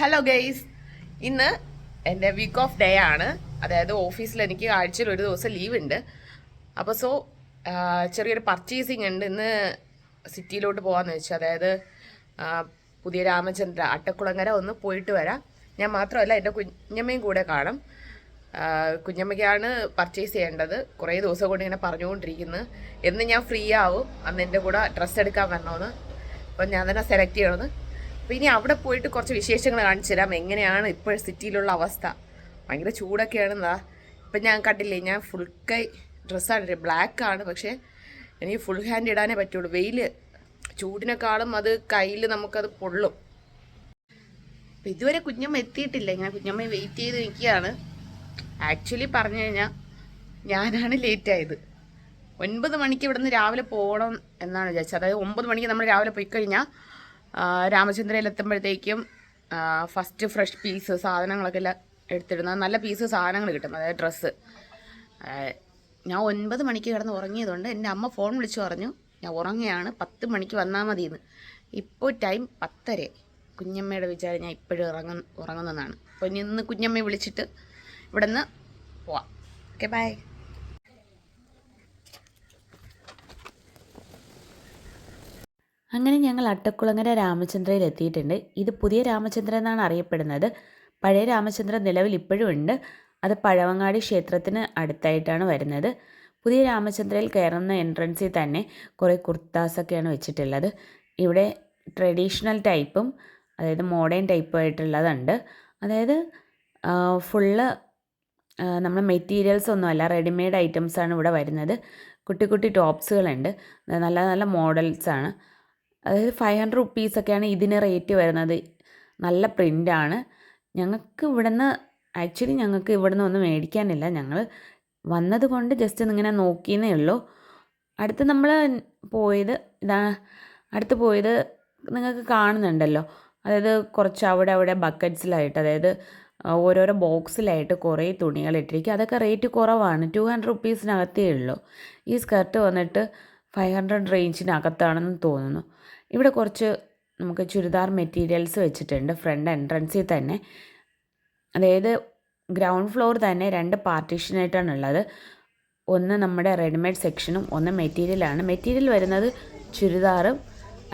Hello guys ഇന്ന് എന്റെ week off day ആണ്. അതായത് ഓഫീസിൽ എനിക്ക് ആഴ്ചയിൽ ഒരു ദിവസം ലീവ് ഉണ്ട്. അപ്പോൾ സോ ചെറിയൊരു പർച്ചേസിങ് ഉണ്ട്. ഇന്ന് സിറ്റിയിലോട്ട് പോകാമെന്ന് വെച്ചു. അതായത് പുതിയ രാമചന്ദ്ര അട്ടക്കുളങ്ങര ഒന്ന് പോയിട്ട് വരാം. ഞാൻ മാത്രമല്ല എന്റെ കുഞ്ഞമ്മയും കൂടെ കാണും. കുഞ്ഞമ്മയ്ക്കാണ് പർച്ചേസ് ചെയ്യേണ്ടത്. കുറേ ദിവസം കൊണ്ട് ഇങ്ങനെ പറഞ്ഞുകൊണ്ടിരിക്കുന്നത് എന്ന് ഞാൻ ഫ്രീ ആവും. അന്ന് എന്റെ കൂടെ ഡ്രസ്സ് എടുക്കാൻ വരണമെന്ന് അപ്പം ഞാൻ തന്നെ സെലക്ട് ചെയ്യണമെന്ന് അപ്പം ഇനി അവിടെ പോയിട്ട് കുറച്ച് വിശേഷങ്ങൾ കാണിച്ചു തരാം. എങ്ങനെയാണ് ഇപ്പോൾ സിറ്റിയിലുള്ള അവസ്ഥ? ഭയങ്കര ചൂടൊക്കെയാണ് എന്താ ഇപ്പം ഞാൻ കണ്ടില്ലേ ഞാൻ ഫുൾ കൈ ഡ്രസ്സാണ് ബ്ലാക്ക് ആണ് പക്ഷേ എനിക്ക് ഫുൾ ഹാൻഡ് ഇടാനേ പറ്റുള്ളൂ. വെയിൽ ചൂടിനെക്കാളും അത് കയ്യിൽ നമുക്കത് പൊള്ളും. അപ്പം ഇതുവരെ കുഞ്ഞമ്മ എത്തിയിട്ടില്ല. ഞാൻ കുഞ്ഞമ്മയെ വെയിറ്റ് ചെയ്ത് നിൽക്കുകയാണ്. ആക്ച്വലി പറഞ്ഞു കഴിഞ്ഞാൽ ഞാനാണ് ലേറ്റ് ആയത്. ഒൻപത് മണിക്ക് ഇവിടുന്ന് രാവിലെ പോകണം എന്നാണ് വിചാരിച്ചത്. അതായത് ഒമ്പത് മണിക്ക് നമ്മൾ രാവിലെ പോയി കഴിഞ്ഞാൽ രാമചന്ദ്രയിൽ എത്തുമ്പോഴത്തേക്കും ഫസ്റ്റ് ഫ്രഷ് പീസ് സാധനങ്ങളൊക്കെ എല്ലാം എടുത്തിടുന്ന നല്ല പീസ് സാധനങ്ങൾ കിട്ടും അതായത് ഡ്രസ്സ് ഞാൻ ഒൻപത് മണിക്ക് കിടന്ന് ഉറങ്ങിയതുകൊണ്ട് എന്റെ അമ്മ ഫോൺ വിളിച്ചു പറഞ്ഞു ഞാൻ ഉറങ്ങുകയാണ് പത്ത് മണിക്ക് വന്നാൽ മതിയെന്ന്. ഇപ്പോൾ ടൈം പത്തര. കുഞ്ഞമ്മയുടെ വിചാരം ഞാൻ ഇപ്പോഴും ഇറങ്ങ ഉറങ്ങുന്നതാണ്. അപ്പോൾ ഇനി ഇന്ന് കുഞ്ഞമ്മയെ വിളിച്ചിട്ട് ഇവിടെ നിന്ന് പോവാം. ഓക്കെ ബൈ അങ്ങനെ ഞങ്ങൾ അട്ടക്കുളങ്ങര രാമചന്ദ്രയിൽ എത്തിയിട്ടുണ്ട്. ഇത് പുതിയ രാമചന്ദ്രൻ എന്നാണ് അറിയപ്പെടുന്നത്. പഴയ രാമചന്ദ്രൻ നിലവിൽ ഇപ്പോഴും ഉണ്ട്. അത് പഴവങ്ങാടി ക്ഷേത്രത്തിന് അടുത്തായിട്ടാണ് വരുന്നത്. പുതിയ രാമചന്ദ്രയിൽ കയറുന്ന എൻട്രൻസിൽ തന്നെ കുറേ കുർത്താസൊക്കെയാണ് വെച്ചിട്ടുള്ളത്. ഇവിടെ ട്രഡീഷണൽ ടൈപ്പും അതായത് മോഡേൺ ടൈപ്പും ആയിട്ടുള്ളതുണ്ട് അതായത് ഫുള്ള് നമ്മൾ മെറ്റീരിയൽസ് ഒന്നുമല്ല റെഡിമെയ്ഡ് ഐറ്റംസാണ് ഇവിടെ വരുന്നത്. കുട്ടി കുട്ടി ടോപ്സുകളുണ്ട്. നല്ല നല്ല മോഡൽസാണ്. അതായത് ഫൈവ് ഹൺഡ്രഡ് റുപ്പീസൊക്കെയാണ് ഇതിന് റേറ്റ് വരുന്നത്. നല്ല പ്രിന്റാണ് ഞങ്ങൾക്ക് ഇവിടുന്ന് ആക്ച്വലി ഞങ്ങൾക്ക് ഇവിടുന്ന് ഒന്നും മേടിക്കാനില്ല. ഞങ്ങൾ വന്നത് കൊണ്ട് ജസ്റ്റ് ഇങ്ങനെ നോക്കിയെന്നേ ഉള്ളൂ. അടുത്ത് നമ്മൾ പോയത് ഇതാ അടുത്ത് പോയത് നിങ്ങൾക്ക് കാണുന്നുണ്ടല്ലോ. അതായത് കുറച്ച് അവിടെ അവിടെ ബക്കറ്റ്സിലായിട്ട് അതായത് ഓരോരോ ബോക്സിലായിട്ട് കുറേ തുണികൾ ഇട്ടിരിക്കുക അതൊക്കെ റേറ്റ് കുറവാണ്. ടു ഹൺഡ്രഡ് റുപ്പീസിനകത്തേ ഉള്ളൂ. ഈ സ്കർട്ട് വന്നിട്ട് ഫൈവ് ഹൺഡ്രഡ് റേഞ്ചിനകത്താണെന്ന് തോന്നുന്നു. ഇവിടെ കുറച്ച് നമുക്ക് ചുരിദാർ മെറ്റീരിയൽസ് വെച്ചിട്ടുണ്ട് ഫ്രണ്ട് എൻട്രൻസിൽ തന്നെ. അതായത് ഗ്രൗണ്ട് ഫ്ലോർ തന്നെ രണ്ട് പാർട്ടീഷനായിട്ടാണ് ഉള്ളത് ഒന്ന് നമ്മുടെ റെഡിമെയ്ഡ് സെക്ഷനും ഒന്ന് മെറ്റീരിയലാണ് മെറ്റീരിയൽ വരുന്നത് ചുരിദാറും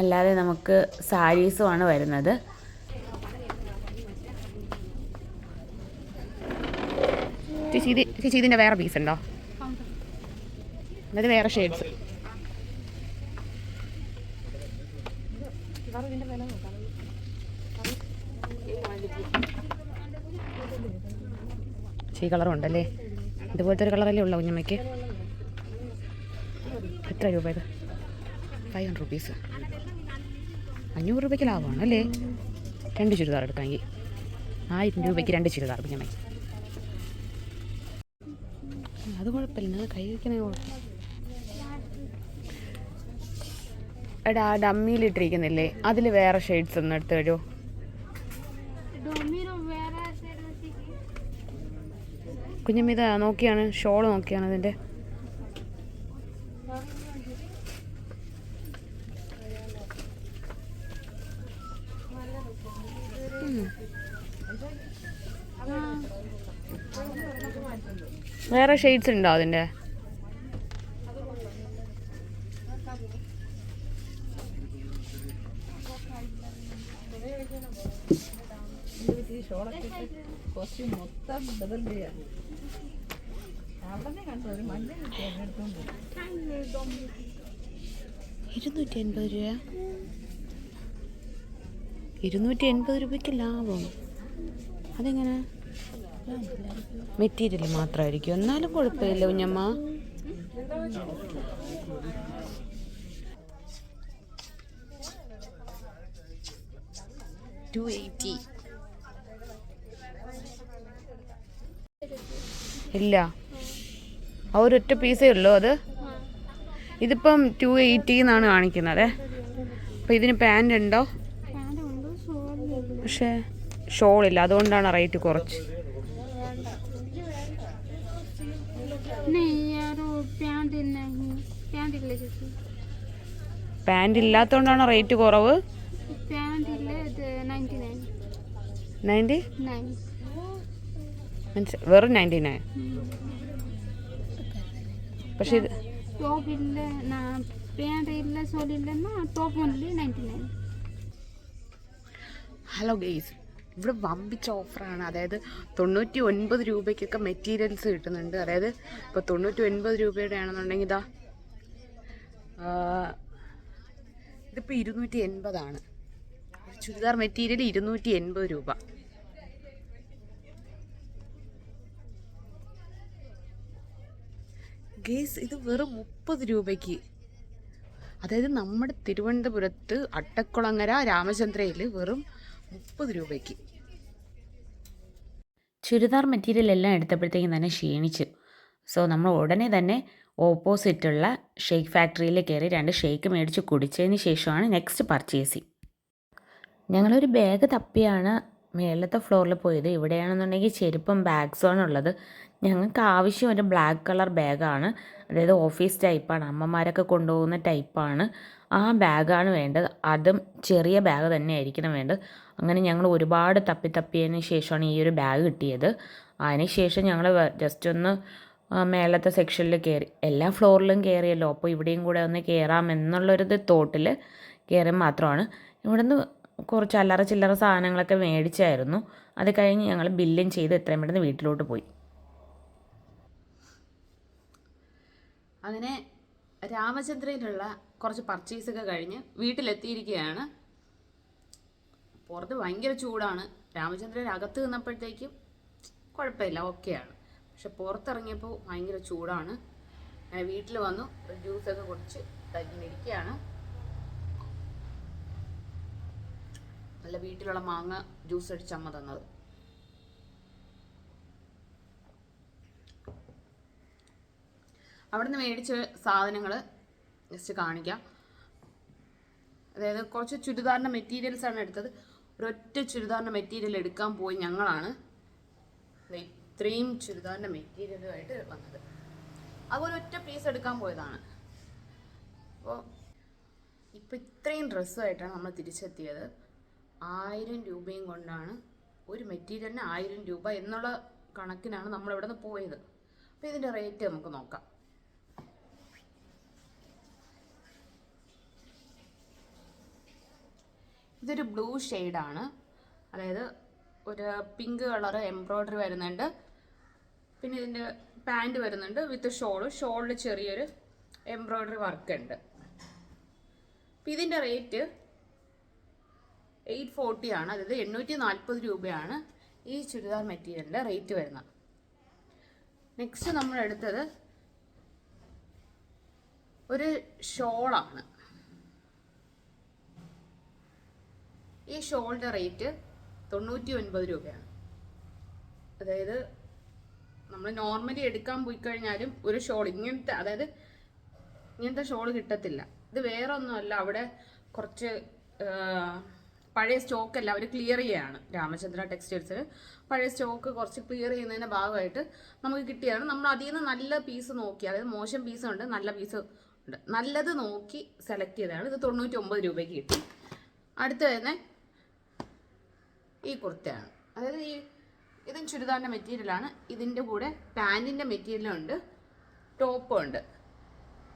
അല്ലാതെ നമുക്ക് സാരീസുമാണ് വരുന്നത്. ചേച്ചി ഇത് ചേച്ചി ഇതിന്റെ വേറെ പീസ് ഉണ്ടോ? അതായത് വേറെ ഷെയ്ഡ്സ് ഈ കളറും ഉണ്ടല്ലേ? ഇതുപോലത്തെ ഒരു കളറല്ലേ ഉള്ളൂ കുഞ്ഞമ്മയ്ക്ക്. എത്ര രൂപ ഇത്? ഫൈവ് ഹൺഡ്രഡ് റുപ്പീസ് അഞ്ഞൂറ് രൂപയ്ക്ക് ലാഭമാണ് അല്ലേ? രണ്ട് ചുരിദാർ എടുക്കാമെങ്കിൽ ആയിരം രൂപയ്ക്ക് രണ്ട് ചുരിദാർ കുഞ്ഞമ്മയ്ക്ക്. അത് കുഴപ്പമില്ല. കൈ വയ്ക്കണേ കുഴപ്പം എടാ ഡമ്മിയിലിട്ടിരിക്കുന്നില്ലേ അതിൽ വേറെ ഷെയ്ഡ്സ് ഒന്ന് എടുത്ത് തരുമോ കുഞ്ഞമ്മിത നോക്കിയാണ് ഷോൾ നോക്കിയാണ് അതിന്റെ വേറെ ഷെയ്ഡ്സ് ഉണ്ടോ അതിന്റെ ഇരുന്നൂറ്റി എൺപത് രൂപ? ഇരുന്നൂറ്റി എൺപത് രൂപയ്ക്ക് ലാഭം. അതെങ്ങനെ? മെറ്റീരിയൽ മാത്രമായിരിക്കും. എന്നാലും കുഴപ്പമില്ല കുഞ്ഞമ്മ. ടു എയ്റ്റി ഇല്ല. ആ ഒരൊറ്റ പീസേ ഉള്ളൂ അത്. ഇതിപ്പം ടു എയ്റ്റി എന്നാണ് കാണിക്കുന്നത്. അപ്പം ഇതിന് പാന്റ് ഉണ്ടോ? പക്ഷേ ഷോളില്ല അതുകൊണ്ടാണ് റേറ്റ് കുറച്ച്. പാന്റ് ഇല്ലാത്തതുകൊണ്ടാണ് റേറ്റ് കുറവ്. നയന്റി നയൻ മനസ്സിലായി വെറും നയൻറ്റി നയൻ പക്ഷേ ഇത് ടോപ്പ് ഇല്ല ಪ್ಯಾಂಟ್ ಇಲ್ಲ ಸೋಲ್ ಇಲ್ಲ top only ninety nine hello guys ഇവിടെ വമ്പിച്ച ഓഫറാണ് അതായത് തൊണ്ണൂറ്റി ഒൻപത് രൂപയ്ക്കൊക്കെ മെറ്റീരിയൽസ് കിട്ടുന്നുണ്ട് അതായത് ഇപ്പോൾ തൊണ്ണൂറ്റി ഒൻപത് രൂപയുടെ ആണെന്നുണ്ടെങ്കിൽ ഇതാ ആ, ഇതിപ്പോൾ ഇരുന്നൂറ്റി എൺപതാണ് ഒരു ചുരിദാർ മെറ്റീരിയൽ ഇരുന്നൂറ്റി എൺപത് രൂപ ഗേസ് ഇത് വെറും മുപ്പത് രൂപയ്ക്ക്. അതായത് നമ്മുടെ തിരുവനന്തപുരത്ത് അട്ടക്കുളങ്ങര രാമചന്ദ്രയിൽ വെറും മുപ്പത് രൂപയ്ക്ക്. ചുരിദാർ മെറ്റീരിയൽ എല്ലാം എടുത്തപ്പോഴത്തേക്കും തന്നെ ക്ഷീണിച്ചു. സോ നമ്മൾ ഉടനെ തന്നെ ഓപ്പോസിറ്റുള്ള ഷേക്ക് ഫാക്ടറിയിൽ കയറി രണ്ട് ഷേക്ക് മേടിച്ച് കുടിച്ചതിന് ശേഷമാണ് നെക്സ്റ്റ് പർച്ചേസിങ് ഞങ്ങളൊരു ബാഗ് തപ്പിയാണ് മേളത്തെ ഫ്ലോറിൽ പോയത്. ഇവിടെയാണെന്നുണ്ടെങ്കിൽ ചെരുപ്പും ബാഗ്സുമാണ് ഉള്ളത് ഞങ്ങൾക്ക് ആവശ്യം ഒരു ബ്ലാക്ക് കളർ ബാഗാണ് അതായത് ഓഫീസ് ടൈപ്പാണ് അമ്മമാരൊക്കെ കൊണ്ടുപോകുന്ന ടൈപ്പാണ് ആ ബാഗാണ് വേണ്ടത്. അതും ചെറിയ ബാഗ് തന്നെ ആയിരിക്കണം വേണ്ടത്. അങ്ങനെ ഞങ്ങൾ ഒരുപാട് തപ്പി തപ്പിയതിന് ശേഷമാണ് ഈ ഒരു ബാഗ് കിട്ടിയത്. അതിന് ശേഷം ഞങ്ങൾ ജസ്റ്റ് ഒന്ന് മേലത്തെ സെക്ഷനിൽ കയറി എല്ലാ ഫ്ലോറിലും കയറിയല്ലോ അപ്പോൾ ഇവിടെയും കൂടെ ഒന്ന് കയറാം എന്നുള്ളൊരിത് തോട്ടിൽ കയറി മാത്രമാണ്. ഇവിടുന്ന് കുറച്ച് അല്ലറ ചില്ലറ സാധനങ്ങളൊക്കെ മേടിച്ചായിരുന്നു. അത് കഴിഞ്ഞ് ഞങ്ങൾ ബില്ലും ചെയ്ത് എത്രയും പെട്ടെന്ന് വീട്ടിലോട്ട് പോയി. അങ്ങനെ രാമചന്ദ്രയിലുള്ള കുറച്ച് പർച്ചേസൊക്കെ കഴിഞ്ഞ് വീട്ടിലെത്തിയിരിക്കുകയാണ്. പുറത്ത് ഭയങ്കര ചൂടാണ്. രാമചന്ദ്രൻ അകത്ത് നിന്നപ്പോഴത്തേക്കും കുഴപ്പമില്ല ഓക്കെയാണ് പക്ഷെ പുറത്തിറങ്ങിയപ്പോൾ ഭയങ്കര ചൂടാണ്. അങ്ങനെ വീട്ടിൽ വന്നു ഒരു ജ്യൂസൊക്കെ കുടിച്ച് ഇങ്ങനെ നല്ല വീട്ടിലുള്ള മാങ്ങ ജ്യൂസ് അടിച്ചമ്മ തന്നത്. അവിടുന്ന് മേടിച്ച സാധനങ്ങൾ ജസ്റ്റ് കാണിക്കാം. അതായത് കുറച്ച് ചുരിദാറിന്റെ മെറ്റീരിയൽസ് ആണ് എടുത്തത്. ഒരൊറ്റ ചുരിദാറിന്റെ മെറ്റീരിയൽ എടുക്കാൻ പോയി ഞങ്ങളാണ്. ഇത്രയും ചുരിദാറിന്റെ മെറ്റീരിയലുമായിട്ട് വന്നത്. അതുപോലെ ഒറ്റ പീസ് എടുക്കാൻ പോയതാണ്. അപ്പോൾ ഇപ്പോൾ ഇത്രയും ഡ്രസ്സുമായിട്ടാണ് നമ്മൾ തിരിച്ചെത്തിയത്. ആയിരം രൂപയും കൊണ്ടാണ് ഒരു മെറ്റീരിയലിന് ആയിരം രൂപ എന്നുള്ള കണക്കിനാണ് നമ്മൾ ഇവിടെ നിന്ന് പോയത്. അപ്പോൾ ഇതിന്റെ റേറ്റ് നമുക്ക് നോക്കാം. ഇതൊരു ബ്ലൂ ഷെയ്ഡാണ്. അതായത് ഒരു പിങ്ക് കളർ എംബ്രോയ്ഡറി വരുന്നുണ്ട്. പിന്നെ ഇതിന്റെ പാന്റ് വരുന്നുണ്ട് വിത്ത് ഷോൾ ഷോളിൽ ചെറിയൊരു എംബ്രോയ്ഡറി വർക്ക് ഉണ്ട് അപ്പം ഇതിന്റെ റേറ്റ് എയ്റ്റ് ഫോർട്ടി ആണ്. അതായത് എണ്ണൂറ്റി നാൽപ്പത് രൂപയാണ് ഈ ചുരിദാർ മെറ്റീരിയലിന്റെ റേറ്റ് വരുന്നത്. നെക്സ്റ്റ് നമ്മൾ എടുത്തത് ഒരു ഷോളാണ്. ഈ ഷോളിന്റെ റേറ്റ് തൊണ്ണൂറ്റി ഒൻപത് രൂപയാണ്. അതായത് നമ്മൾ നോർമലി എടുക്കാൻ പോയി കഴിഞ്ഞാലും ഒരു ഷോൾ ഇങ്ങനത്തെ അതായത് ഇങ്ങനത്തെ ഷോൾ കിട്ടത്തില്ല. ഇത് വേറെ ഒന്നുമല്ല അവിടെ കുറച്ച് പഴയ സ്റ്റോക്ക് അല്ല അവർ ക്ലിയർ ചെയ്യുകയാണ് രാമചന്ദ്ര ടെക്സ്റ്റൈൽസിൽ പഴയ സ്റ്റോക്ക് കുറച്ച് ക്ലിയർ ചെയ്യുന്നതിന്റെ ഭാഗമായിട്ട് നമുക്ക് കിട്ടിയതാണ്. നമ്മൾ അതിൽ നിന്ന് നല്ല പീസ് നോക്കി അതായത് മോശം പീസ് ഉണ്ട് നല്ല പീസ് ഉണ്ട്. നല്ലത് നോക്കി സെലക്ട് ചെയ്തതാണ്. ഇത് തൊണ്ണൂറ്റി ഒമ്പത് രൂപയ്ക്ക് കിട്ടി. അടുത്ത തന്നെ ഈ കുർത്തയാണ്. അതായത് ഈ ഇതും ചുരിദാറിന്റെ മെറ്റീരിയലാണ് ഇതിന്റെ കൂടെ പാന്റിന്റെ മെറ്റീരിയലും ഉണ്ട്. ടോപ്പും ഉണ്ട്.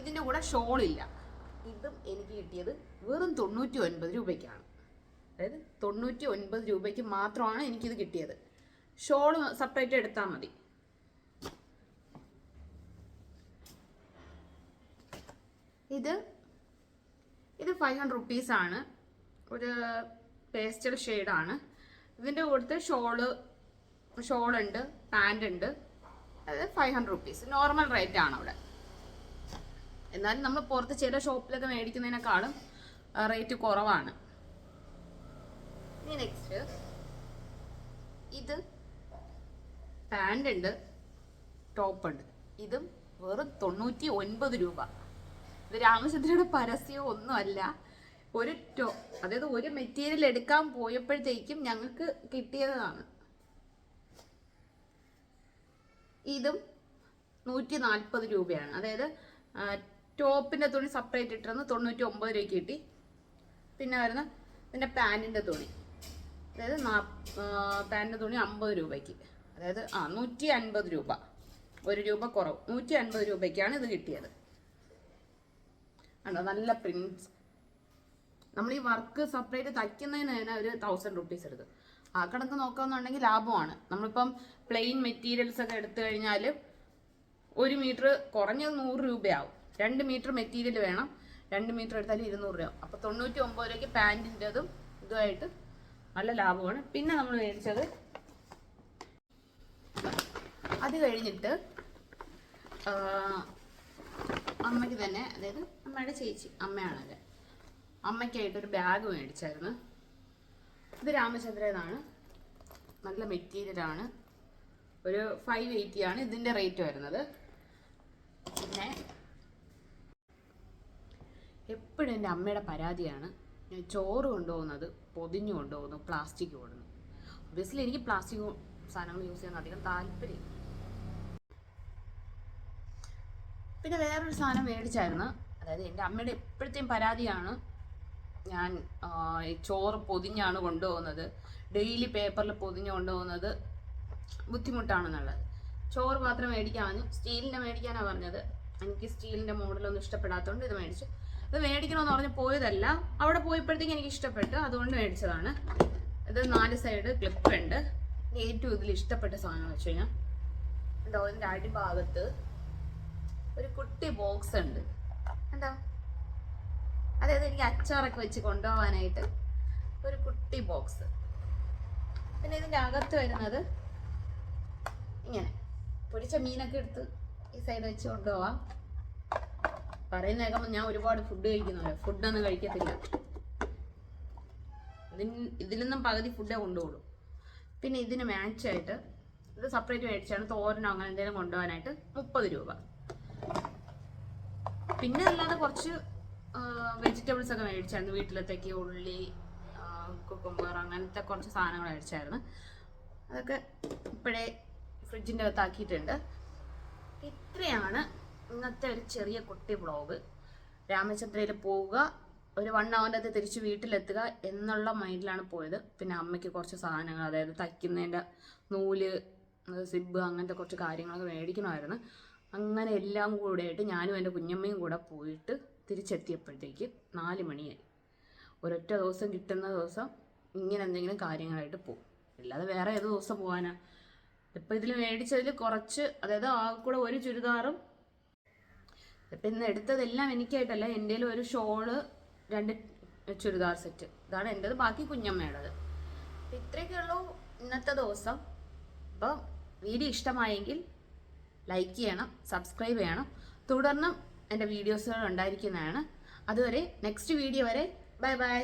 ഇതിന്റെ കൂടെ ഷോളില്ല ഇതും എനിക്ക് കിട്ടിയത് വെറും തൊണ്ണൂറ്റി ഒൻപത് രൂപയ്ക്കാണ്. അതായത് തൊണ്ണൂറ്റി ഒൻപത് രൂപയ്ക്ക് മാത്രമാണ് എനിക്കിത് കിട്ടിയത്. ഷോൾ സെപ്പറേറ്റ് എടുത്താൽ മതി. ഇത് ഇത് ഫൈവ് ഹൺഡ്രഡ് റുപ്പീസാണ് ഒരു പേസ്റ്റൽ ഷെയ്ഡാണ് ഇതിന്റെ കൂട്ടത്തിൽ ഷോൾ ഷോളുണ്ട് പാന്റ് ഉണ്ട് അത് five hundred rupees normal rate ആണ് അവിടെ. എന്നാലും നമ്മൾ പുറത്ത് ചില ഷോപ്പിലൊക്കെ മേടിക്കുന്നതിനേക്കാളും റേറ്റ് കുറവാണ്. ഇനി നെക്സ്റ്റ് ഇത് പാന്റ് ഉണ്ട് ടോപ്പ് ഉണ്ട് ഇതും വെറും തൊണ്ണൂറ്റി ഒൻപത് രൂപ. ഇത് രാമചന്ദ്രയുടെ പരസ്യമോ ഒന്നുമല്ല ഒരു ടോ അതായത് ഒരു മെറ്റീരിയൽ എടുക്കാൻ പോയപ്പോഴത്തേക്കും ഞങ്ങൾക്ക് കിട്ടിയതാണ്. ഇതും നൂറ്റി നാൽപ്പത് രൂപയാണ്. അതായത് ടോപ്പിന്റെ തുണി സെപ്പറേറ്റ് ഇട്ടിരുന്ന് തൊണ്ണൂറ്റി ഒമ്പത് രൂപയ്ക്ക് കിട്ടി. പിന്നെ വരുന്ന പിന്നെ പാന്റിന്റെ തുണി. അതായത് നാ പാന്റിന്റെ തുണി അമ്പത് രൂപയ്ക്ക്. അതായത് ആ നൂറ്റി അൻപത് രൂപ. ഒരു രൂപ കുറവ്. നൂറ്റി അൻപത് രൂപയ്ക്കാണ് ഇത് കിട്ടിയത്. ആണോ നല്ല പ്രിൻസ് നമ്മൾ ഈ വർക്ക് സെപ്പറേറ്റ് തയ്ക്കുന്നതിന് തന്നെ ഒരു തൗസൻഡ് റുപ്പീസ് എടുക്കും ആ കണക്ക് നോക്കുകയെന്നുണ്ടെങ്കിൽ ലാഭമാണ്. നമ്മളിപ്പം പ്ലെയിൻ മെറ്റീരിയൽസ് ഒക്കെ എടുത്തു കഴിഞ്ഞാൽ ഒരു മീറ്റർ കുറഞ്ഞത് നൂറ് രൂപയാവും. രണ്ട് മീറ്റർ മെറ്റീരിയൽ വേണം. രണ്ട് മീറ്റർ എടുത്താൽ ഇരുന്നൂറ് രൂപ. അപ്പോൾ തൊണ്ണൂറ്റി ഒമ്പത് രൂപയ്ക്ക് പാന്റിന്റെതും ഇതുമായിട്ട് നല്ല ലാഭമാണ്. പിന്നെ നമ്മൾ മേടിച്ചത് അത് കഴിഞ്ഞിട്ട് അമ്മയ്ക്ക് തന്നെ അതായത് അമ്മയുടെ ചേച്ചി അമ്മയാണല്ലേ അമ്മയ്ക്കായിട്ടൊരു ബാഗ് മേടിച്ചായിരുന്നു. ഇത് രാമചന്ദ്രനാണ്. നല്ല മെറ്റീരിയലാണ് ഒരു ഫൈവ് എയ്റ്റി ആണ് ഇതിന്റെ റേറ്റ് വരുന്നത്. പിന്നെ എപ്പോഴും എന്റെ അമ്മയുടെ പരാതിയാണ്. ഞാൻ ചോറ് കൊണ്ടുപോകുന്നത് പൊതിഞ്ഞു കൊണ്ടുപോകുന്നു പ്ലാസ്റ്റിക് കൊണ്ടുപോകുന്നു. ഒബ്വിയസ്ലി എനിക്ക് പ്ലാസ്റ്റിക് സാധനങ്ങൾ യൂസ് ചെയ്യാൻ അധികം താല്പര്യം പിന്നെ വേറൊരു സാധനം മേടിച്ചായിരുന്നു. അതായത് എന്റെ അമ്മയുടെ എപ്പോഴത്തെയും പരാതിയാണ്. ഞാൻ ചോറ് പൊതിഞ്ഞാണ് കൊണ്ടുപോകുന്നത്. ഡെയിലി പേപ്പറിൽ പൊതിഞ്ഞ് കൊണ്ടുപോകുന്നത് ബുദ്ധിമുട്ടാണെന്നുള്ളത് ചോറ് മാത്രം മേടിക്കാമെന്ന് സ്റ്റീലിന്റെ മേടിക്കാനാണ് പറഞ്ഞത്. എനിക്ക് സ്റ്റീലിന്റെ മോഡലൊന്നും ഇഷ്ടപ്പെടാത്തതുകൊണ്ട് ഇത് മേടിച്ചു. ഇത് മേടിക്കണമെന്ന് പറഞ്ഞ് പോയതല്ല. അവിടെ പോയപ്പോഴത്തേക്ക് എനിക്ക് ഇഷ്ടപ്പെട്ടു. അതുകൊണ്ട് മേടിച്ചതാണ്. ഇത് നാല് സൈഡ് ക്ലിപ്പ് ഉണ്ട്. ഏറ്റവും ഇതിൽ ഇഷ്ടപ്പെട്ട സാധനം വെച്ച് കഴിഞ്ഞാൽ ഇതിന്റെ അടിഭാഗത്ത് ഒരു കുട്ടി ബോക്സ് ഉണ്ട്. എന്താ? അതായത് എനിക്ക് അച്ചാറൊക്കെ വെച്ച് കൊണ്ടുപോകാനായിട്ട് ഒരു കുട്ടി ബോക്സ് പിന്നെ ഇതിന്റെ അകത്ത് വരുന്നത് ഇങ്ങനെ. പൊരിച്ച മീനൊക്കെ എടുത്ത് ഈ സൈഡ് വെച്ച് കൊണ്ടുപോവാം. പറയുന്ന കേൾക്കുമ്പോൾ ഞാൻ ഒരുപാട് ഫുഡ് കഴിക്കുന്നുണ്ട്. ഫുഡൊന്നും കഴിക്കത്തില്ല. ഇതിന് ഇതിൽ നിന്നും പകുതി ഫുഡേ കൊണ്ടുപോകും പിന്നെ ഇതിന് മാച്ചായിട്ട് ഇത് സെപ്പറേറ്റ് മേടിച്ചാണ് തോരനോ അങ്ങനെ എന്തെങ്കിലും കൊണ്ടുപോകാനായിട്ട് മുപ്പത് രൂപ. പിന്നെ അല്ലാതെ കുറച്ച് വെജിറ്റബിൾസ് ഒക്കെ മേടിച്ചായിരുന്നു. വീട്ടിലത്തേക്ക് ഉള്ളി കുക്കുംബർ അങ്ങനത്തെ കുറച്ച് സാധനങ്ങൾ മേടിച്ചായിരുന്നു. അതൊക്കെ ഇപ്പോഴേ ഫ്രിഡ്ജിന്റെ അകത്ത് ആക്കിയിട്ടുണ്ട്. ഇത്രയാണ് ഇന്നത്തെ ഒരു ചെറിയ കുട്ടി വ്ളോഗ് രാമചന്ദ്രയിൽ പോവുക ഒരു വൺ അവറിന്റെ തിരിച്ച് വീട്ടിലെത്തുക എന്നുള്ള മൈൻഡിലാണ് പോയത്. പിന്നെ അമ്മയ്ക്ക് കുറച്ച് സാധനങ്ങൾ അതായത് തയ്ക്കുന്നതിന്റെ നൂൽ സിബ് അങ്ങനത്തെ കുറച്ച് കാര്യങ്ങളൊക്കെ മേടിക്കണമായിരുന്നു. അങ്ങനെ എല്ലാം കൂടെ ആയിട്ട് ഞാനും എന്റെ കുഞ്ഞമ്മയും കൂടെ പോയിട്ട് തിരിച്ചെത്തിയപ്പോഴത്തേക്ക് നാല് മണിയായി. ഒരൊറ്റ ദിവസം കിട്ടുന്ന ദിവസം ഇങ്ങനെ എന്തെങ്കിലും കാര്യങ്ങളായിട്ട് പോകും അല്ലാതെ വേറെ ഏത് ദിവസം പോകാനാ ഇപ്പം ഇതിൽ മേടിച്ചതിൽ കുറച്ച് അതായത് ആ കൂടെ ഒരു ചുരിദാറും. ഇപ്പം ഇന്ന് എടുത്തതെല്ലാം എനിക്കായിട്ടല്ല എന്റെ ഒരു ഷോൾ രണ്ട് ചുരിദാർ സെറ്റ്. ഇതാണ് എന്റെത് ബാക്കി കുഞ്ഞമ്മയുടേത്. അപ്പം ഇത്രയൊക്കെ ഉള്ളൂ ഇന്നത്തെ ദിവസം. അപ്പം വീഡിയോ ഇഷ്ടമായെങ്കിൽ ലൈക്ക് ചെയ്യണം സബ്സ്ക്രൈബ് ചെയ്യണം. തുടർന്നും എന്റെ വീഡിയോസുകൾ ഉണ്ടായിരിക്കുന്നതാണ്. അതുവരെ നെക്സ്റ്റ് വീഡിയോ വരെ ബൈ ബൈ